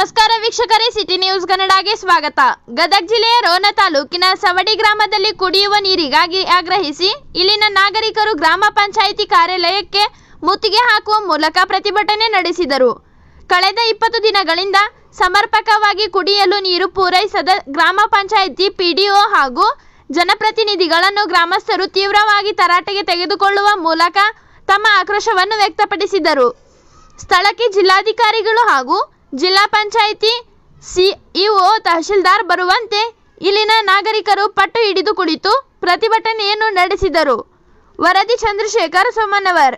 ವೀಕ್ಷಕರೇ, city news ಕನ್ನಡಗೆ ಸ್ವಾಗತ. ಗದಗ ಜಿಲ್ಲೆಯ ರೋಣ ತಾಲೂಕಿನ ಸವಡಿ ಗ್ರಾಮದಲ್ಲಿ ಕುಡಿಯುವ ನೀರಿಗಾಗಿ ಆಗ್ರಹಿಸಿ, ಇಲ್ಲಿನ ನಾಗರಿಕರು ಗ್ರಾಮ ಪಂಚಾಯಿತಿ ಕಾರ್ಯಾಲಯಕ್ಕೆ ಮುತ್ತಿಗೆ ಹಾಕುವ ಮೂಲಕ ಪ್ರತಿಭಟನೆ ನಡೆಸಿದರು. ಕಳೆದ ಇಪ್ಪತ್ತು ದಿನಗಳಿಂದ ಸಮರ್ಪಕವಾಗಿ ಕುಡಿಯಲು ನೀರು ಪೂರೈಸದ ಗ್ರಾಮ ಪಂಚಾಯಿತಿ ಪಿಡಿಒ ಹಾಗೂ ಜನಪ್ರತಿನಿಧಿಗಳನ್ನು ಗ್ರಾಮಸ್ಥರು ತೀವ್ರವಾಗಿ ತರಾಟೆಗೆ ತೆಗೆದುಕೊಳ್ಳುವ ಮೂಲಕ ತಮ್ಮ ಆಕ್ರೋಶವನ್ನು ವ್ಯಕ್ತಪಡಿಸಿದರು. ಸ್ಥಳಕ್ಕೆ ಜಿಲ್ಲಾಧಿಕಾರಿಗಳು ಹಾಗೂ ಜಿಲ್ಲಾ ಪಂಚಾಯಿತಿ ಸಿಇಒ ತಹಶೀಲ್ದಾರ್ ಬರುವಂತೆ ಇಲ್ಲಿನ ನಾಗರಿಕರು ಪಟ್ಟು ಹಿಡಿದು ಕುಳಿತು ಪ್ರತಿಭಟನೆಯನ್ನು ನಡೆಸಿದರು ವರದಿ ಚಂದ್ರಶೇಖರ್ ಸೋಮನವರ್.